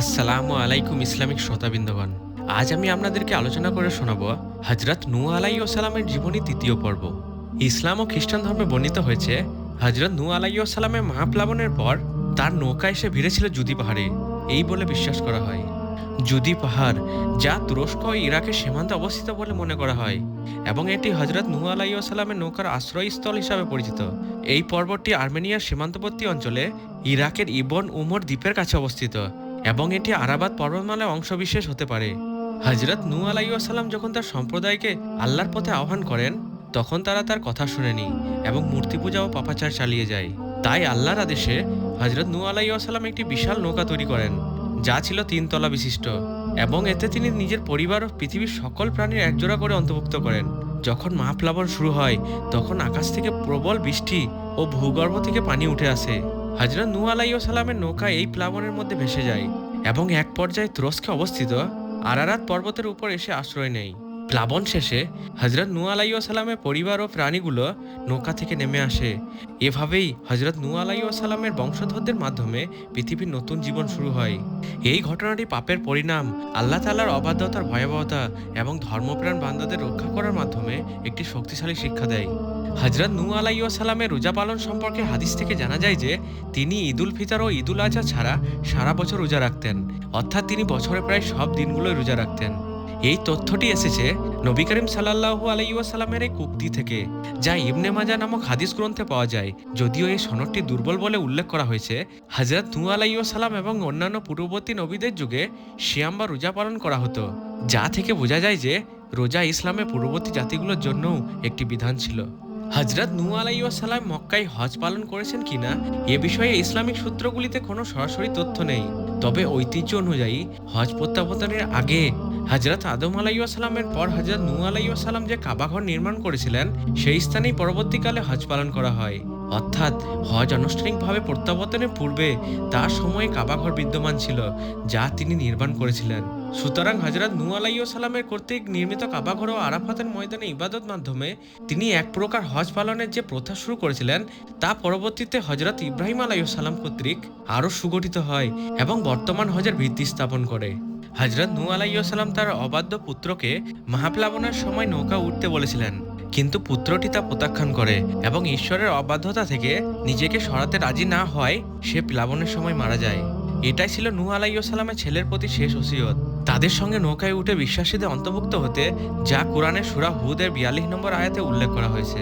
আসসালামু আলাইকুম ইসলামিক শ্রোতাবৃন্দগণ। আজ আমি আপনাদেরকে আলোচনা করে শোনাব হজরত নূ আলাই সালামের জীবনী তৃতীয় পর্ব। ইসলাম ও খ্রিস্টান ধর্মে বর্ণিত হয়েছে হজরত নূ আলাই সালামের মহাপ্লাবনের পর তার নৌকা এসে ভিড়েছিল জুদি পাহাড়ে। এই বলে বিশ্বাস করা হয়। জুদি পাহাড়, যা তুরস্ক ও ইরাকের সীমান্তে অবস্থিত বলে মনে করা হয় এবং এটি হজরত নূ আলাই সালামের নৌকার আশ্রয়স্থল হিসাবে পরিচিত। এই পর্বতটি আর্মেনিয়ার সীমান্তবর্তী অঞ্চলে ইরাকের ইবন উমর দ্বীপের কাছে অবস্থিত। এবং এটি আরাবাদ পর্বতমালার অংশবিশেষ হতে পারে। হজরত নূ আলাইসাল্লাম যখন তার সম্প্রদায়কে আল্লাহর পথে আহ্বান করেন, তখন তারা তার কথা শুনেনি এবং মূর্তি পূজা ও পাপাচার চালিয়ে যায়। তাই আল্লাহর আদেশে হজরত নূ আলাইসাল্লাম একটি বিশাল নৌকা তৈরি করেন, যা ছিল তিনতলা বিশিষ্ট এবং এতে তিনি নিজের পরিবার ও পৃথিবীর সকল প্রাণীর একজোড়া করে অন্তর্ভুক্ত করেন। যখন মহাপ্লাবন শুরু হয়, তখন আকাশ থেকে প্রবল বৃষ্টি ও ভূগর্ভ থেকে পানি উঠে আসে। হজরত নূ আলাইও সালামের নৌকা এই প্লাবনের মধ্যে ভেসে যায় এবং এক পর্যায়ে তুরস্কে অবস্থিত আরারাত পর্বতের উপর এসে আশ্রয় নেয়। প্লাবন শেষে হজরত নু আলাইও সালামের পরিবার ও প্রাণীগুলো নৌকা থেকে নেমে আসে। এভাবেই হজরত নু আলাইও সালামের বংশধরদের মাধ্যমে পৃথিবীর নতুন জীবন শুরু হয়। এই ঘটনাটি পাপের পরিণাম, আল্লাহ তালার অবাধ্যতার ভয়াবহতা এবং ধর্মপ্রাণ বান্দাদের রক্ষা করার মাধ্যমে একটি শক্তিশালী শিক্ষা দেয়। হজরত নূ আলাইও সালামের রোজা পালন সম্পর্কে হাদিস থেকে জানা যায় যে, তিনি ঈদুল ফিতর ও ঈদুল আজহা ছাড়া সারা বছর রোজা রাখতেন। অর্থাৎ তিনি বছরে প্রায় সব দিনগুলোই রোজা রাখতেন। এই তথ্যটি এসেছে নবী করিম সাল্লাহু আলাইসাল্লামের এক উক্তি থেকে, যা ইবনে মাজা নামক হাদিস গ্রন্থে পাওয়া যায়। যদিও এই সনদটি দুর্বল বলে উল্লেখ করা হয়েছে হজরত নূ আলাইসাল্লাম এবং অন্যান্য পূর্ববর্তী নবীদের যুগে শিয়াম বা রোজা পালন করা হতো, যা থেকে বোঝা যায় যে, রোজা ইসলামের পূর্ববর্তী জাতিগুলোর জন্যও একটি বিধান ছিল। হজরত নু আলাইসাল্লাম মক্কায় হজ পালন করেছেন কিনা? এ বিষয়ে ইসলামিক সূত্রগুলিতে কোনো সরাসরি তথ্য নেই। তবে ঐতিহ্য অনুযায়ী হজ প্রত্যাবর্তনের আগে হজরত আদম আলাইসাল্লামের পর হজরত নু আলাইসাল্লাম যে কাবাঘর নির্মাণ করেছিলেন, সেই স্থানেই পরবর্তীকালে হজ পালন করা হয়। অর্থাৎ হজ আনুষ্ঠানিকভাবে প্রত্যাবর্তনের পূর্বে তার সময়ে কাবাঘর বিদ্যমান ছিল, যা তিনি নির্মাণ করেছিলেন। সুতরাং হজরত নূ আলাইসাল্লামের কর্তৃক নির্মিত কাবাঘর ও আরাফাতের ময়দানে ইবাদত মাধ্যমে তিনি এক প্রকার হজ পালনের যে প্রথা শুরু করেছিলেন, তা পরবর্তীতে হজরত ইব্রাহিম আলাইসাল্লাম কর্তৃক আরও সুগঠিত হয় এবং বর্তমান হজের ভিত্তি স্থাপন করে। হজরত নূ আলাইসাল্লাম তার অবাধ্য পুত্রকে মহাপ্লাবনের সময় নৌকা উঠতে বলেছিলেন। কিন্তু পুত্রটি তা প্রত্যাখ্যান করে এবং ঈশ্বরের অবাধ্যতা থেকে নিজেকে সরাতে রাজি না হওয়ায় সে প্লাবনের সময় মারা যায়। এটাই ছিল নূ আলাইসাল্লামের ছেলের প্রতি শেষ ওসিয়ত। তাদের সঙ্গে নৌকায় উঠে বিশ্বাসীদের অন্তর্ভুক্ত হতে যা কোরআনের সুরা হুদের বিয়াল্লিশ নম্বর আয়াতে উল্লেখ করা হয়েছে।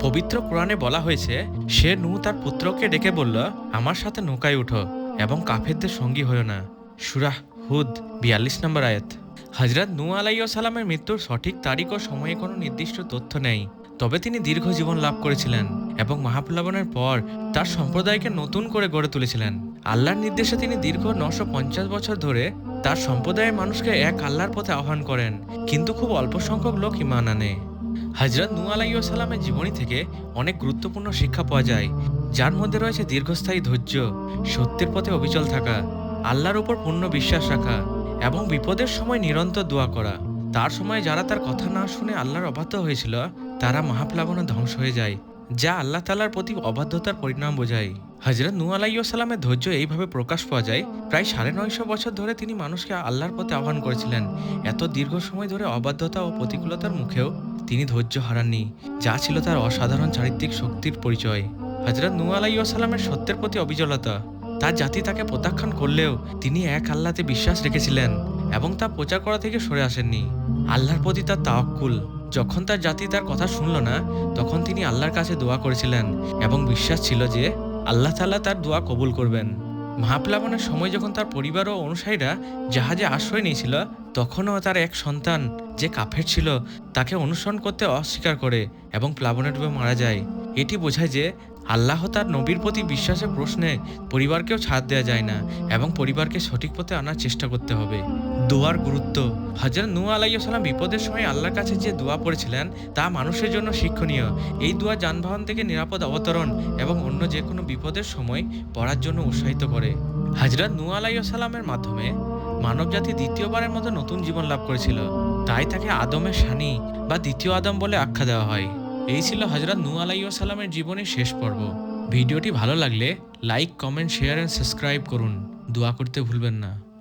পবিত্র কোরআনে বলা হয়েছে, সে নু তার পুত্রকে ডেকে বলল, আমার সাথে নৌকায় উঠো এবং কাফেরদের সঙ্গী হয়েও না। সুরাহ হুদ বিয়াল্লিশ নম্বর আয়াত। হজরত নূ আলাইসালামের মৃত্যুর সঠিক তারিখ ও সময়ে কোনো নির্দিষ্ট তথ্য নেই। তবে তিনি দীর্ঘ জীবন লাভ করেছিলেন এবং মহাপ্লাবনের পর তার সম্প্রদায়কে নতুন করে গড়ে তুলেছিলেন। আল্লাহর নির্দেশে তিনি দীর্ঘ নশো পঞ্চাশ বছর ধরে তার সম্প্রদায়ের মানুষকে এক আল্লাহর পথে আহ্বান করেন, কিন্তু খুব অল্প সংখ্যক লোক ইমান আনে। হজরত নূ আলাইসালামের জীবনী থেকে অনেক গুরুত্বপূর্ণ শিক্ষা পাওয়া যায়, যার মধ্যে রয়েছে দীর্ঘস্থায়ী ধৈর্য, সত্যের পথে অবিচল থাকা, আল্লাহর উপর পূর্ণ বিশ্বাস রাখা এবং বিপদের সময় নিরন্তর দোয়া করা। তার সময় যারা তার কথা না শুনে আল্লাহর অবাধ্য হয়েছিল, তারা মহাপ্লাবনে ধ্বংস হয়ে যায়, যা আল্লাহ তালার প্রতি অবাধ্যতার পরিণাম বোঝায়। হজরত নূ আলাইসাল্লামের ধৈর্য এইভাবে প্রকাশ পাওয়া যায়, প্রায় সাড়ে নয়শো বছর ধরে তিনি মানুষকে আল্লাহর পথে আহ্বান করেছিলেন। এত দীর্ঘ সময় ধরে অবাধ্যতা ও প্রতিকূলতার মুখেও তিনি ধৈর্য হারাননি, যা ছিল তার অসাধারণ চারিত্রিক শক্তির পরিচয়। হজরত নূ আলাইসাল্লামের সত্যের প্রতি অবিচলতা। তার জাতি তাকে প্রত্যাখ্যান করলেও তিনি এক আল্লাহতে বিশ্বাস রেখেছিলেন এবং তা প্রচার করা থেকে সরে আসেননি। আল্লাহর প্রতি তার তাওয়াক্কুল। যখন তার জাতি তার কথা শুনল না, তখন তিনি আল্লাহর কাছে দোয়া করেছিলেন এবং বিশ্বাস ছিল যে আল্লাহ তাল্লাহ তার দোয়া কবুল করবেন। মহাপ্লাবনের সময় যখন তার পরিবার ও অনুসারীরা জাহাজে আশ্রয় নিয়েছিল, তখনও তার এক সন্তান যে কাফের ছিল, তাকে অনুসরণ করতে অস্বীকার করে এবং প্লাবনে ডুবে মারা যায়। এটি বোঝায় যে আল্লাহ তার নবীর প্রতি বিশ্বাসের প্রশ্নে পরিবারকেও ছাড় দেওয়া যায় না এবং পরিবারকে সঠিক পথে আনার চেষ্টা করতে হবে। দোয়ার গুরুত্ব। হজরত নূ আলাইসাল্লাম বিপদের সময় আল্লাহর কাছে যে দোয়া পড়েছিলেন, তা মানুষের জন্য শিক্ষণীয়। এই দোয়া যানবাহন থেকে নিরাপদ অবতরণ এবং অন্য যে কোনো বিপদের সময় পড়ার জন্য উৎসাহিত করে। হজরত নূ আলাইসাল্লামের মাধ্যমে মানবজাতি দ্বিতীয়বারের মতো নতুন জীবন লাভ করেছিল। তাই তাকে আদমের সানি বা দ্বিতীয় আদম বলে আখ্যা দেওয়া হয়। এই ছিল হজরত নু আলাইসাল্লামের জীবনের শেষ পর্ব। ভিডিওটি ভালো লাগলে like, comment, share and subscribe করুন। দোয়া করতে ভুলবেন না।